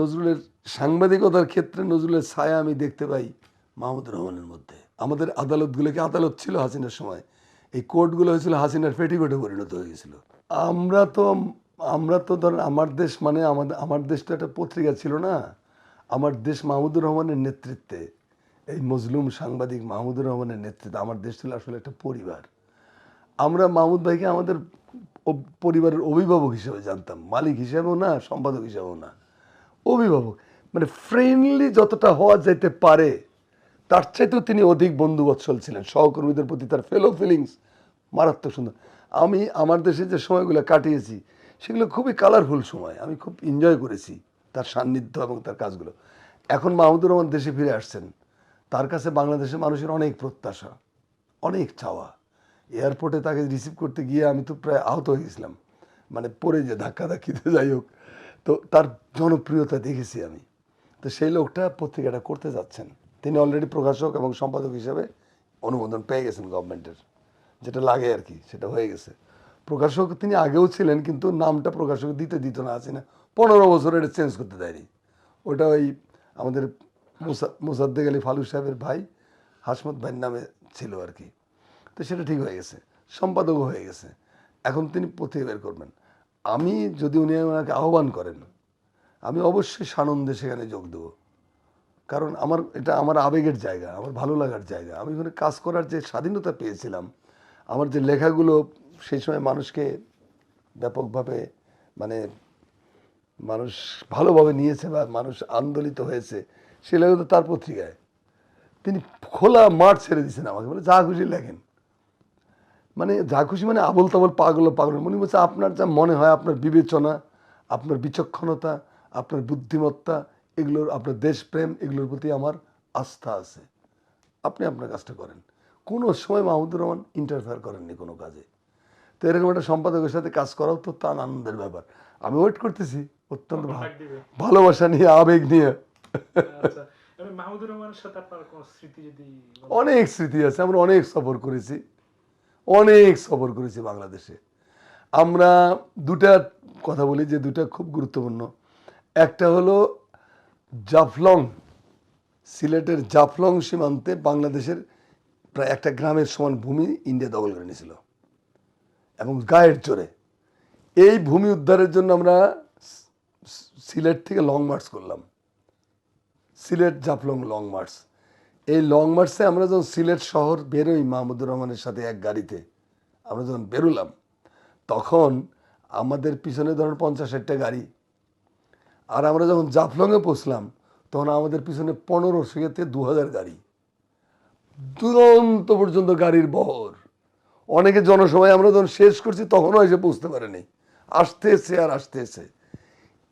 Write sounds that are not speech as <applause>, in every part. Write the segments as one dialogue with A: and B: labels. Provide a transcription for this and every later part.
A: নজরুলের সাংবাদিকতার ক্ষেত্রে নজরুলের ছায়া আমি দেখতে পাই মাহমুদুর রহমানের মধ্যে। আমাদের আদালতগুলোকে আদালত ছিল হাসিনার সময়। এই কোর্টগুলো হয়েছিল হাসিনার পেটিকোটে পরিণত হয়ে গেছিল। আমরা তো আমরা তো ধরেন আমার দেশ মানে আমাদের, আমার দেশ তো একটা পত্রিকা ছিল না। আমার দেশ মাহমুদুর রহমানের নেতৃত্বে। এই মজলুম সাংবাদিক মাহমুদুর রহমানের নেতৃত্বে আমার দেশ ছিল আসলে একটা পরিবার। আমরা মাহমুদ ভাইকে আমাদের পরিবারের অভিভাবক হিসেবে জানতাম। মালিক হিসেবেও না, সম্পাদক হিসেবেও না। অভিভাবক মানে ফ্রেন্ডলি যতটা হওয়া যেতে পারে, তার চাইতেও তিনি অধিক বন্ধুবৎসল ছিলেন। সহকর্মীদের প্রতি তার ফেলো ফিলিংস মারাত্মক সুন্দর। আমি আমার দেশে যে সময়গুলো কাটিয়েছি, সেগুলো খুবই কালারফুল সময়। আমি খুব এনজয় করেছি তার সান্নিধ্য এবং তার কাজগুলো। এখন মাহমুদুর রহমান দেশে ফিরে আসছেন, তার কাছে বাংলাদেশের মানুষের অনেক প্রত্যাশা, অনেক চাওয়া। এয়ারপোর্টে তাকে রিসিভ করতে গিয়ে আমি তো প্রায় আহত হয়ে গেছিলাম। মানে পড়ে যে ধাক্কা ধাক্কিতে যাই হোক তো তার জনপ্রিয়তা দেখেছি আমি। তো সেই লোকটা পত্রিকাটা করতে যাচ্ছেন। তিনি অলরেডি প্রকাশক এবং সম্পাদক হিসেবে অনুমোদন পেয়ে গেছেন গভর্নমেন্টের যেটা লাগে আর কি, সেটা হয়ে গেছে। প্রকাশক তিনি আগেও ছিলেন, কিন্তু নামটা প্রকাশক দিতে দিত না, আছে না। পনেরো বছর এটা চেঞ্জ করতে দেয়নি। ওটা ওই আমাদের মুসা, মুসাদ্দেক আলী ফালু সাহেবের ভাই হাসমত ভাইয়ের নামে ছিল আর কি। তো সেটা ঠিক হয়ে গেছে। সম্পাদকও হয়ে গেছে। এখন তিনি পথে বের করবেন। আমি যদি উনি আমাকে আহ্বান করেন, আমি অবশ্যই সানন্দে সেখানে যোগ দেবো। কারণ আমার, এটা আমার আবেগের জায়গা, আমার ভালো লাগার জায়গা। আমি ওখানে কাজ করার যে স্বাধীনতা পেয়েছিলাম, আমার যে লেখাগুলো সেই সময় মানুষকে ব্যাপকভাবে মানে মানুষ ভালোভাবে নিয়েছে বা মানুষ আন্দোলিত হয়েছে, সে লেখা তো তার পত্রিকায়। তিনি খোলা মাঠ ছেড়ে দিয়েছেন আমাকে, বলে যা খুশি লেখেন। মানে যা খুশি মানে আবল তাবল পাগল পাগল। মনে বলছে আপনার যা মনে হয় আপনার বিবেচনা আপনার বিচক্ষণতা আপনার বুদ্ধিমত্তা এগুলোর আপনার দেশপ্রেম এগুলোর প্রতি আমার আস্থা আছে। আপনি আপনার কাজটা করেন। কোনো সময় মাহমুদুর রহমান ইন্টারফেয়ার করেননি কোনো কাজে। তো এরকম একটা সম্পাদকের সাথে কাজ করাও তো তার আনন্দের ব্যাপার। আমি ওয়েট করতেছি অত্যন্ত ভালোবাসা নিয়ে আবেগ নিয়ে।
B: আচ্ছা?
A: অনেক স্মৃতি আছে আমরা অনেক সফর করেছি। অনেক সফর করেছি বাংলাদেশে। আমরা দুটা কথা বলি যে দুটা খুব গুরুত্বপূর্ণ। একটা হলো জাফলং, সিলেটের জাফলং সীমান্তে বাংলাদেশের প্রায় একটা গ্রামের সমান ভূমি ইন্ডিয়া দখল করে নিয়েছিল এবং গায়ের জোরে। এই ভূমি উদ্ধারের জন্য আমরা সিলেট থেকে লং মার্চ করলাম। Sylhet Jaflong long march. এই লং মার্চে আমরা যখন সিলেট শহর বেরোই মাহমুদুর রহমানের সাথে এক গাড়িতে, আমরা যখন বেরোলাম, তখন আমাদের পিছনে ধরুন পঞ্চাশ ষাটটা গাড়ি। আর আমরা যখন জাফলংয়ে পৌঁছলাম, তখন আমাদের পিছনে পনেরো থেকে দু হাজার গাড়ি। দুরন্ত পর্যন্ত গাড়ির বহর। অনেকে জনসভায় আমরা যখন শেষ করছি, তখনও এসে পৌঁছতে পারেনি। আসতেছে আর আসতেছে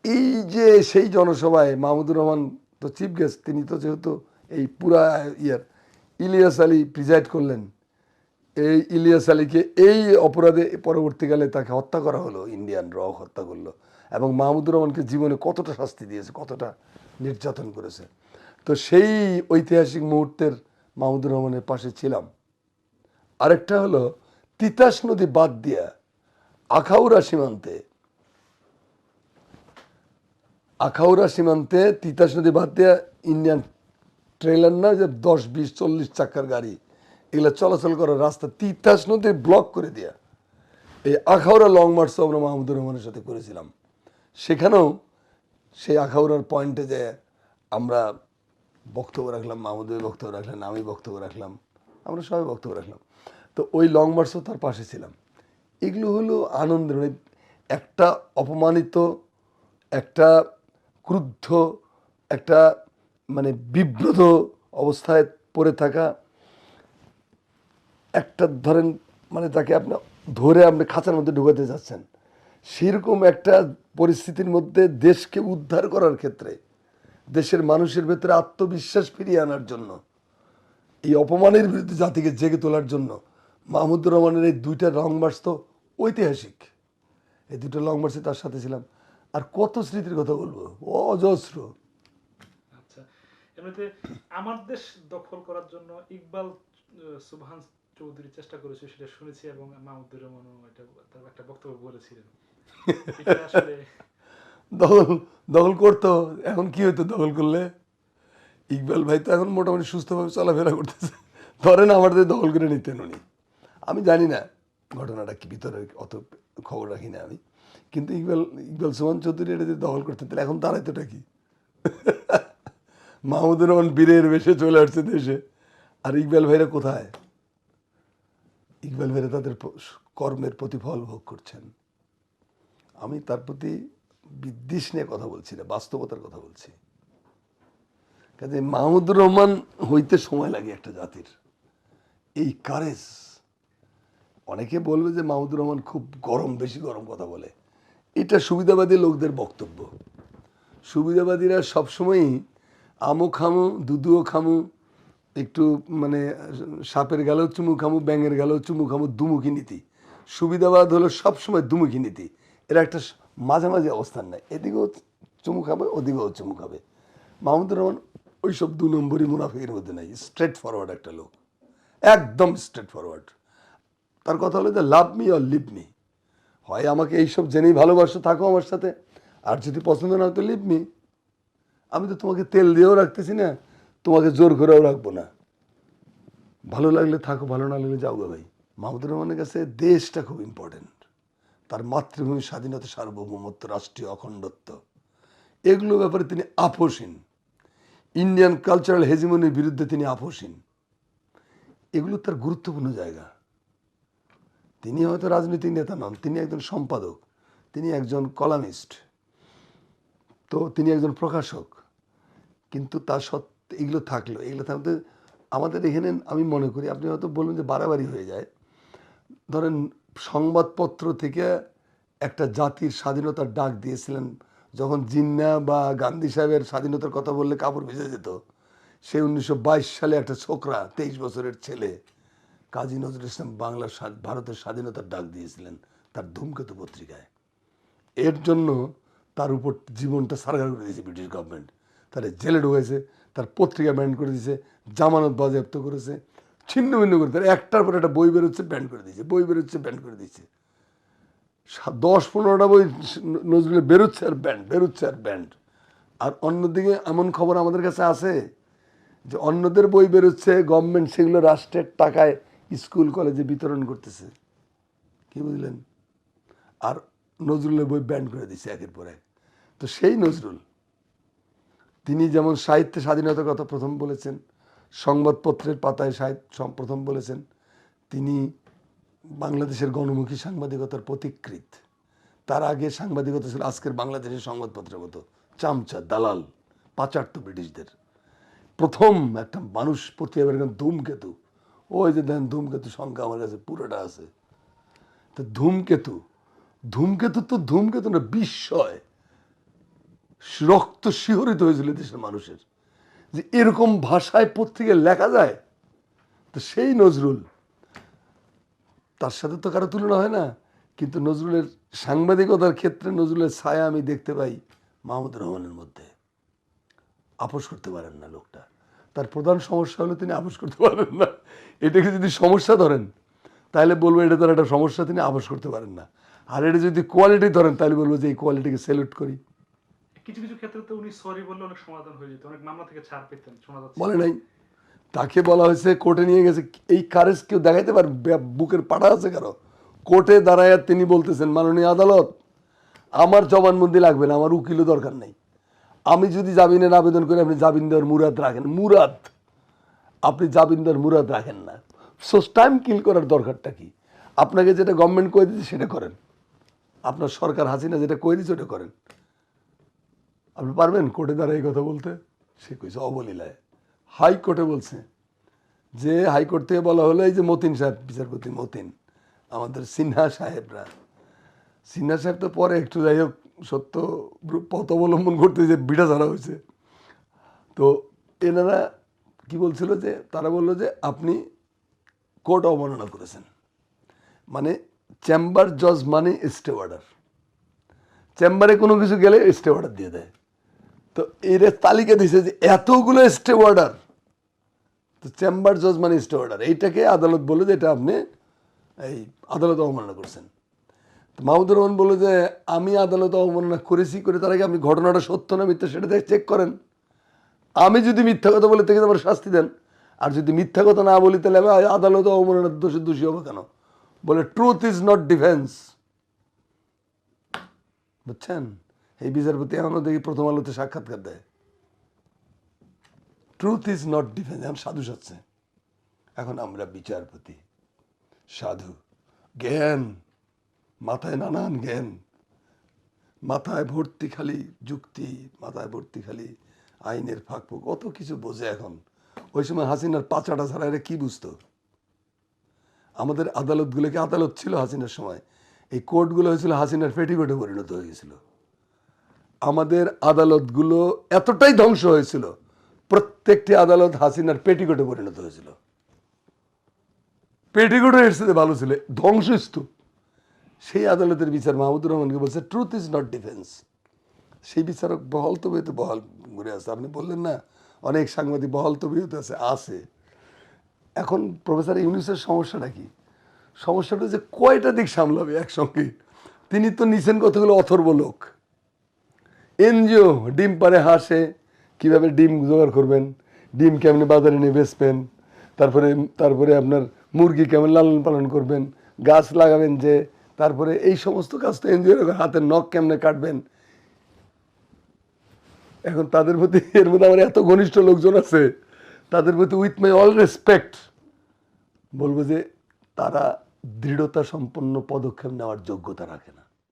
A: এই যে সেই জনসভায় মাহমুদুর রহমান তো চিফ গেস্ট তিনি তো যেহেতু এই পুরা ইয়ার। ইলিয়াস আলী প্রিজাইড করলেন। এই ইলিয়াস আলীকে এই অপরাধে পরবর্তীকালে তাকে হত্যা করা হলো ইন্ডিয়ান র হত্যা করল এবং মাহমুদুর রহমানকে জীবনে কতটা শাস্তি দিয়েছে, কতটা নির্যাতন করেছে। তো সেই ঐতিহাসিক মুহূর্তের মাহমুদুর রহমানের পাশে ছিলাম। আরেকটা হলো, তিতাস নদী বাদ দিয়া আখাউরা সীমান্তে আখাউরা সীমান্তে তিতাস নদী বাদ দিয়া ইন্ডিয়ান ট্রেলার না যে দশ, বিশ, চল্লিশ চাকার গাড়ি, এগুলো চলাচল করার রাস্তা তিতাস নদী ব্লক করে দেয়া। এই আখাউড়া লং মার্চও আমরা মাহমুদুর রহমানের সাথে করেছিলাম। সেখানেও সেই আখাউড়ার পয়েন্টে যে আমরা বক্তব্য রাখলাম, মাহমুদের বক্তব্য রাখলেন, আমি বক্তব্য রাখলাম, আমরা সবাই বক্তব্য রাখলাম। তো ওই লং মার্চও তার পাশে ছিলাম। এগুলো হলো আনন্দের মানে একটা অপমানিত, একটা ক্রুদ্ধ, একটা মানে বিব্রত অবস্থায় পড়ে থাকা একটা ধরেন মানে তাকে আপনি, ধরে আপনি খাঁচার মধ্যে ঢুকাতে যাচ্ছেন। সেরকম একটা পরিস্থিতির মধ্যে দেশকে উদ্ধার করার ক্ষেত্রে, দেশের মানুষের ভেতরে আত্মবিশ্বাস ফিরিয়ে আনার জন্য, এই অপমানের বিরুদ্ধে জাতিকে জেগে তোলার জন্য মাহমুদুর রহমানের এই দুইটা লং মার্চ তো ঐতিহাসিক। এই দুটো লং মার্চে তার সাথে ছিলাম। আর কত স্মৃতির কথা বলব? অজস্র।
B: এমনিতে আমার দেশ দখল করার জন্য ইকবাল সুবহান চৌধুরী চেষ্টা করেছে সেটা শুনেছি এবং মাহমুদুর রহমানও এটা তার একটা বক্তব্য বলেছিলেন। <laughs>
A: দখল দখল করতো, এখন কি হইতো দখল করলে? ইকবাল ভাই তো এখন মোটামুটি সুস্থভাবে চলাফেরা করতেছে। ধরেন আমার আমাদের দখল করে নিতেন উনি। আমি জানি না ঘটনাটা কি, ভিতরে অত খবর রাখি না আমি। কিন্তু ইকবাল ইকবাল সুমন চৌধুরী এটা যদি দখল করতেন, তাহলে এখন দাঁড়াইতোটা কি? <laughs> মাহমুদুর রহমান বীরের বেশে চলে আসছে দেশে। আর ইকবাল ভাইরা কোথায়? ইকবাল ভাইরা তাদের কর্মের প্রতিফল ভোগ করছেন। আমি তার প্রতি বিদ্বেষ নিয়ে কথা বলছি না, বাস্তবতার কথা বলছি। কাজে মাহমুদুর রহমান হইতে সময় লাগে একটা জাতির। এই কারেজ অনেকে বলবে যে মাহমুদুর রহমান খুব গরম, বেশি গরম কথা বলে। এটা সুবিধাবাদী লোকদের বক্তব্য। সুবিধাবাদীরা সবসময়ই আমও খামু দুধুও খামু, একটু মানে সাপের গেলেও চুমু খামু, ব্যাঙের গেলেও চুমু খামু, দুমুখী নীতি। সুবিধাবাদ হলো সবসময় দুমুখী নীতি। এরা একটা মাঝামাঝি অবস্থান নেয় এদিকেও চুমু খাবে, ওদিকেও চুমু খাবে। মাহমুদুর রহমান ওইসব দু নম্বরই মুনাফিকের মধ্যে নাই। স্ট্রেট ফরওয়ার্ড একটা লোক। একদম স্ট্রেট ফরওয়ার্ড তার কথা হলো যে, love me or leave me? হয়, আমাকে এইসব জেনেই ভালোবাসো, থাকো আমার সাথে। আর যদি পছন্দ না হয় তো লিভ মি। আমি তো তোমাকে তেল দিয়েও রাখতেছি না, তোমাকে জোর করেও রাখব না। ভালো লাগলে থাকো, ভালো না লাগলে যাও ভাই। মাহমুদুর রহমানের কাছে দেশটা খুব ইম্পর্টেন্ট তার মাতৃভূমি স্বাধীনতা, সার্বভৌমত্ব, রাষ্ট্রীয় অখণ্ডত্ব। এগুলো ব্যাপারে তিনি আপোষহীন। ইন্ডিয়ান কালচারাল হেজিমনির বিরুদ্ধে তিনি আপোষহীন। এগুলো তার গুরুত্বপূর্ণ জায়গা। তিনি হয়তো রাজনৈতিক নেতা নন, তিনি একজন সম্পাদক, তিনি একজন কলামিস্ট। তো তিনি একজন প্রকাশক। কিন্তু তার সত্ত্বে এগুলো থাকল। এগুলো থাকতে আমাদের এখানে আমি মনে করি, আপনি হয়তো বলবেন যে বাড়াবাড়ি হয়ে যায়। ধরেন সংবাদপত্র থেকে একটা জাতির স্বাধীনতার ডাক দিয়েছিলেন, যখন জিন্না বা গান্ধী সাহেবের স্বাধীনতার কথা বললে কাপড় ভিজে যেত। সে উনিশশো বাইশ সালে একটা ছোকরা, তেইশ বছরের ছেলে, কাজী নজরুল ইসলাম বাংলার ভারতের স্বাধীনতার ডাক দিয়েছিলেন তার ধূমকেতু পত্রিকায়। এর জন্য তার উপর জীবনটা সারগার করে দিয়েছে ব্রিটিশ গভর্নমেন্ট তার জেলে ঢুকেছে তার পত্রিকা ব্যান্ড করে দিয়েছে জামানত বাজেয়াপ্ত করেছে, ছিন্ন ভিন্ন করে তার একটার পর একটা বই বেরোচ্ছে ব্যান্ড করে দিয়েছে, বই বেরোচ্ছে ব্যান্ড করে দিয়েছে। দশ পনেরোটা বই নজরুলে বেরোচ্ছে আর ব্যান্ড বেরোচ্ছে আর ব্যান্ড আর অন্যদিকে এমন খবর আমাদের কাছে আছে যে অন্যদের বই বেরোচ্ছে গভর্নমেন্ট সেগুলো রাষ্ট্রের টাকায় স্কুল কলেজে বিতরণ করতেছে। কি বুঝলেন? আর নজরুলের বই ব্যান্ড করে দিচ্ছে একের পর এক। তো সেই নজরুল তিনি যেমন সাহিত্যে স্বাধীনতার কথা প্রথম বলেছেন, সংবাদপত্রের পাতায় সাহিত্য প্রথম বলেছেন, তিনি বাংলাদেশের গণমুখী সাংবাদিকতার প্রতিকৃত। তার আগে সাংবাদিকতা ছিল আজকের বাংলাদেশের সংবাদপত্রের মতো চামচা, দালাল পাচার্থ ব্রিটিশদের। প্রথম একটা মানুষ পত্রিকা বের ধূমকেতু। ওই যে দেন ধূমকেতু সংখ্যা আমার কাছে পুরোটা আছে। তো ধূমকেতু ধূমকেতু তো ধূমকেতু না, বিস্ময়। রক্ত শিহরিত হয়েছিল দেশের মানুষের। যে এরকম ভাষায় পত্রিকায় লেখা যায়, তো সেই নজরুল, তার সাথে তো কারও তুলনা হয় না, কিন্তু নজরুলের সাংবাদিকতার ক্ষেত্রে নজরুলের ছায়া আমি দেখতে পাই মাহমুদুর রহমানের মধ্যে। আপোষ করতে পারেন না লোকটা। তার প্রধান সমস্যা হলো তিনি আপোষ করতে পারেন না। এটাকে যদি সমস্যা ধরেন, তাহলে বলব এটা তার একটা সমস্যা, তিনি আপোষ করতে পারেন না। আর এটা যদি কোয়ালিটি ধরেন, তাহলে বলব যে এই কোয়ালিটিকে সেলুট করি।
B: কিছু কিছু ক্ষেত্রে তো উনি সরি বললে অনেক সমাধান হয়ে যেত, অনেক মামলা থেকে ছাড় পেতেন, শোনা যাচ্ছে।
A: বলে নাই। তাকে বলা হয়েছে, কোর্টে নিয়ে গেছে, এই কারেজ কেউ দেখাইতে বুকের পাটা আছে কারও? কোর্টে তিনি বলতেছেন, মাননীয় আদালত, আমার জবানবন্দি লাগবে না, আমার উকিলও দরকার নেই। আমি যদি জামিনের আবেদন করি, আপনি জামিন দেওয়ার মুরাদ রাখেন। মুরাদ! আপনি জামিন দেওয়ার মুরাদ রাখেন না। সো টাইম কিল করার দরকারটা কি? আপনাকে যেটা গভর্নমেন্ট করে দিচ্ছে সেটা করেন। আপনার সরকার হাসিনা যেটা করে দিচ্ছে ওটা করেন। আপনি পারবেন কোর্টে দ্বারা এই কথা বলতে? সে কইছে, অবলীলায়। হাইকোর্টে বলছে যে হাইকোর্ট থেকে বলা হলো, এই যে মতিন সাহেব, বিচারপতি মতিন, আমাদের সিনহা সাহেবরা। সিনহা সাহেব তো পরে একটু যাই হোক, সত্য পথ অবলম্বন করতে যে বিড়া ধরা হয়েছে। তো এনারা কি বলছিল যে, তারা বলল যে, আপনি কোর্ট অবমাননা করেছেন। মানে চেম্বার জজ মানে স্টে অর্ডার চেম্বারে কোনো কিছু গেলে স্টে অর্ডার দিয়ে দেয়। তো এর তালিকা দিছে যে এতগুলো স্টে অর্ডার, তো চেম্বার জজ মানে স্টে অর্ডার। এইটাকে আদালত বলে যে এটা আপনি এই আদালত অবমাননা করছেন। তো মাহমুদুর রহমান বলল যে আমি আদালতে অবমাননা করেছি করে তার আগে আপনি ঘটনাটা সত্য না মিথ্যা সেটা দেখে চেক করেন। আমি যদি মিথ্যা কথা বলে থেকে আমার শাস্তি দেন। আর যদি মিথ্যা কথা না বলি, তাহলে আমি আদালতে অবমাননার দোষে দোষী হব কেন? বলে ট্রুথ ইজ নট ডিফেন্স বুঝছেন? এই বিচারপতি এখনও দেখি প্রথম আলোতে সাক্ষাৎকার দেয়। ট্রুথ ইজ নট ডিফেন্স এখন সাধু সাচ্ছে এখন আমরা বিচারপতি, সাধু, জ্ঞান, মাথায় নানান জ্ঞান, মাথায় ভর্তি খালি যুক্তি, মাথায় ভর্তি খালি আইনের ফাঁকফুক অত কিছু বোঝে এখন। ওই সময় হাসিনার পাচাটা ছাড়া এরা কি বুঝতো? আমাদের আদালতগুলোকে আদালত ছিল হাসিনার সময়? এই কোর্টগুলো হয়েছিল হাসিনার পেটিকোটে পরিণত হয়ে গেছিল। আমাদের আদালতগুলো এতটাই ধ্বংস হয়েছিল, প্রত্যেকটি আদালত হাসিনার পেটিকোটে পরিণত হয়েছিল। পেটিকোটে এর সাথে ভালো ছিল, ধ্বংসস্তূপ। সেই আদালতের বিচার মাহমুদুর রহমানকে বলছে ট্রুথ ইজ নট ডিফেন্স সেই বিচারক বহল তবিয়তে বহাল ঘুরে আছে। আপনি বললেন না, অনেক সাংবাদিক বহল তবিয়তে আছে আছে। এখন প্রফেসর ইউনিসের সমস্যাটা কি? সমস্যাটা যে কয়টা দিক সামলাবে একসঙ্গে? তিনি তো নিছেন কতগুলো অথর্ব লোক। এনজিও, ডিম পারে হাসে, কীভাবে ডিম জোগাড় করবেন, ডিম কেমনে বাজারে নিয়ে বেচবেন, তারপরে তারপরে আপনার মুরগি কেমন লালন পালন করবেন, গাছ লাগাবেন যে, তারপরে এই সমস্ত কাজ তো এনজিও হাতের নখ কেমনে কাটবেন। এখন তাদের প্রতি, এর মধ্যে আমার এত ঘনিষ্ঠ লোকজন আছে, তাদের প্রতি উইথ মাই অল রেসপেক্ট বলব যে তারা দৃঢ়তা সম্পন্ন পদক্ষেপ নেওয়ার যোগ্যতা রাখে না।